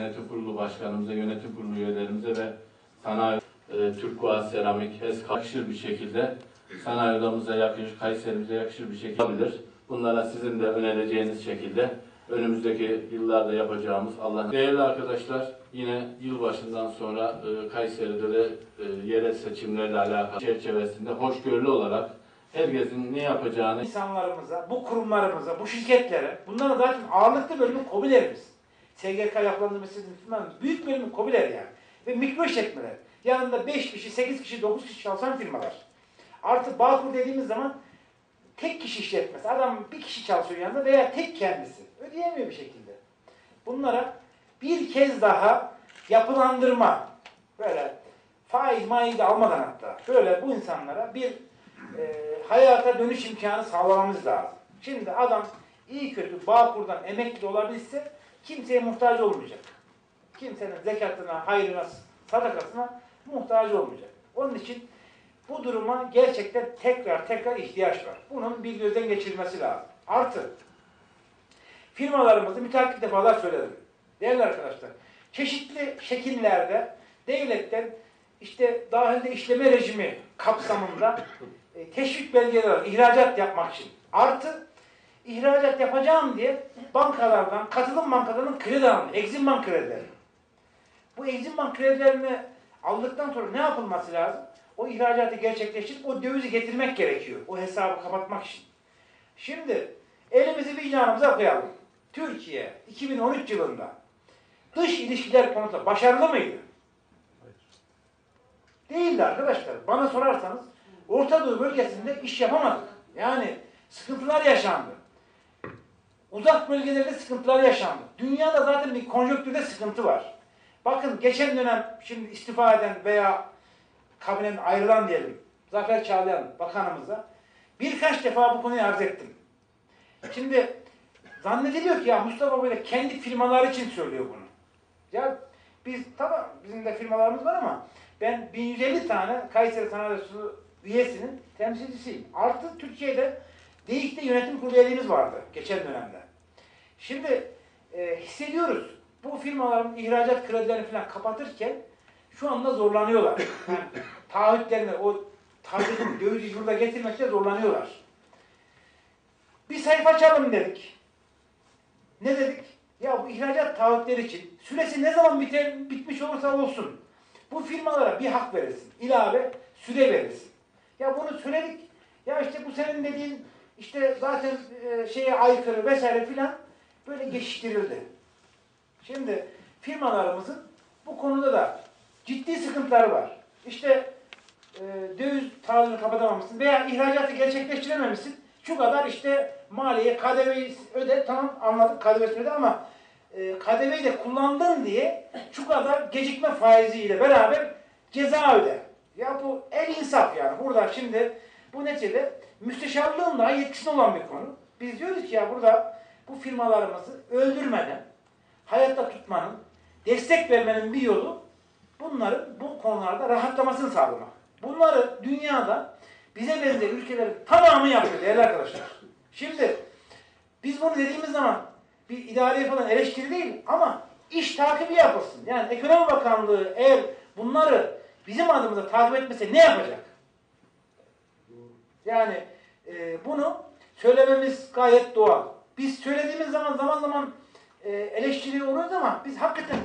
Yönetim Kurulu Başkanımıza, Yönetim Kurulu üyelerimize ve sanayi e, Türk Boğaz Seramik HES yakışır bir şekilde sanayi odamıza yakışır, Kayserimize yakışır bir şekilde olabilir. Bunlara sizin de önereceğiniz şekilde önümüzdeki yıllarda yapacağımız Allah Değerli arkadaşlar yine yılbaşından sonra e, Kayseri'de de e, yerel seçimlerle alakalı çerçevesinde hoşgörülü olarak herkesin ne yapacağını insanlarımıza, bu kurumlarımıza, bu şirketlere, bunların zaten ağırlıklı bölümü KOBİ'lerimiz. SGK yapılandırması firmanın büyük bölümü KOBİ'ler yani. Ve mikro işletmeler. Yanında 5 kişi, 8 kişi, 9 kişi çalışan firmalar. Artı Bağkur dediğimiz zaman tek kişi işletmesi. Adam bir kişi çalışıyor yanında veya tek kendisi. Ödeyemiyor bir şekilde. Bunlara bir kez daha yapılandırma, böyle faiz maiz almadan hatta, böyle bu insanlara bir e, hayata dönüş imkanı sağlamamız lazım. Şimdi adam iyi kötü Bağkur'dan emekli olabilse kimseye muhtaç olmayacak. Kimsenin zekatına, hayrına, sadakasına muhtaç olmayacak. Onun için bu duruma gerçekten tekrar tekrar ihtiyaç var. Bunun bir gözden geçirilmesi lazım. Artı firmalarımızı müteakip defalar söyledim. Değerli arkadaşlar, çeşitli şekillerde devletten işte dahilde işleme rejimi kapsamında e, teşvik belgeleri ihracat yapmak için. Artı ihracat yapacağım diye bankalardan, katılım bankalarının kredi alın, Exim Bank kredileri. Bu Exim Bank kredilerini aldıktan sonra ne yapılması lazım? O ihracatı gerçekleştirip o dövizi getirmek gerekiyor. O hesabı kapatmak için. Şimdi elimizi vicdanımıza koyalım. Türkiye 2013 yılında dış ilişkiler konusunda başarılı mıydı? Değildi arkadaşlar. Bana sorarsanız Orta Doğu bölgesinde iş yapamadık. Yani sıkıntılar yaşandı. Uzak bölgelerde sıkıntılar yaşandı. Dünyada zaten bir konjonktürde sıkıntı var. Bakın geçen dönem şimdi istifa eden veya kabinen ayrılan diyelim Zafer Çağlayan bakanımıza birkaç defa bu konuyu arz ettim. Şimdi zannediliyor ki ya Mustafa böyle kendi firmaları için söylüyor bunu. Ya biz tamam bizim de firmalarımız var ama ben 1150 tane Kayseri Sanayi üyesinin temsilcisiyim. Artı Türkiye'de DİİK'te yönetim kurulu üyeliğimiz vardı geçen dönemde. Şimdi e, hissediyoruz bu firmaların ihracat kredilerini falan kapatırken şu anda zorlanıyorlar. Yani taahhütlerini, o taahhütün dövizi burada getirmekte zorlanıyorlar. Bir sayfa açalım dedik. Ne dedik? Ya bu ihracat taahhütleri için süresi ne zaman biter, bitmiş olursa olsun bu firmalara bir hak verilsin. ilave süre verilsin. Ya bunu söyledik. Ya işte bu senin dediğin işte zaten e, şeye aykırı vesaire filan böyle geçiştirildi. Şimdi firmalarımızın bu konuda da ciddi sıkıntıları var. İşte e, döviz tarzını kapatamamışsın veya ihracatı gerçekleştirememişsin. Şu kadar işte maliye KDV'yi öde tamam anladık KDV'sini öde ama e, KDV'yi de kullandın diye şu kadar gecikme faiziyle beraber ceza öde. Ya bu el insaf yani. Burada şimdi bu neticede müsteşarlığın daha yetkisinde olan bir konu. Biz diyoruz ki ya burada bu firmalarımızı öldürmeden hayatta tutmanın, destek vermenin bir yolu bunların bu konularda rahatlamasını sağlamak. Bunları dünyada bize benzer ülkelerin tamamı yapıyor değerli arkadaşlar. Şimdi biz bunu dediğimiz zaman bir idareye falan eleştiri değil ama iş takibi yapılsın. Yani Ekonomi Bakanlığı eğer bunları bizim adımıza takip etmese ne yapacak? Yani e, bunu söylememiz gayet doğal. Biz söylediğimiz zaman zaman zaman e, eleştiri oluyoruz ama biz hakikaten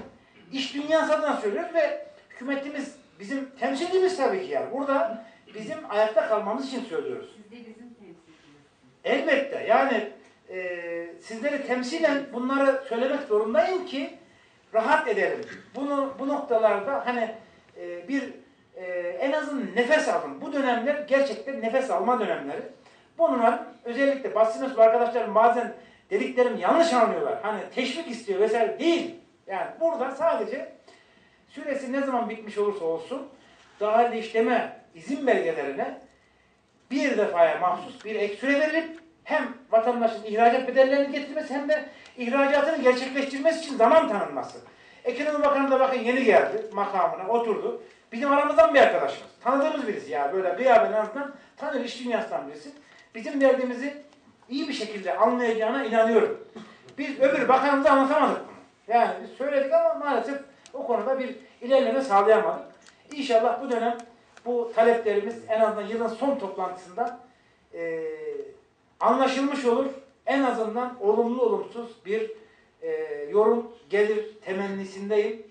iş dünyası adına söylüyoruz ve hükümetimiz bizim temsilcimiz tabii ki yani. Burada bizim ayakta kalmamız için söylüyoruz. Siz de bizim temsilcimiz. Elbette yani e, sizleri temsilen bunları söylemek zorundayım ki rahat edelim. Bunu bu noktalarda hani e, bir e, en azından nefes alın. Bu dönemler gerçekten nefes alma dönemleri. Bunlar özellikle basın mensubu arkadaşlarım bazen dediklerimi yanlış anlıyorlar. Hani teşvik istiyor vesaire değil. Yani burada sadece süresi ne zaman bitmiş olursa olsun dahil işleme izin belgelerine bir defaya mahsus bir ek süre verilip hem vatandaşın ihracat bedellerini getirmesi hem de ihracatını gerçekleştirmesi için zaman tanınması. Ekonomi Bakanı da bakın yeni geldi makamına oturdu. Bizim aramızdan bir arkadaşımız. Tanıdığımız birisi ya böyle gıyaben en azından tanır iş dünyasından birisi. Bizim derdimizi iyi bir şekilde anlayacağına inanıyorum. Biz öbür bakanımıza anlatamadık bunu. Yani biz söyledik ama maalesef o konuda bir ilerleme sağlayamadık. İnşallah bu dönem bu taleplerimiz en azından yılın son toplantısında e, anlaşılmış olur. En azından olumlu olumsuz bir e, yorum gelir temennisindeyim.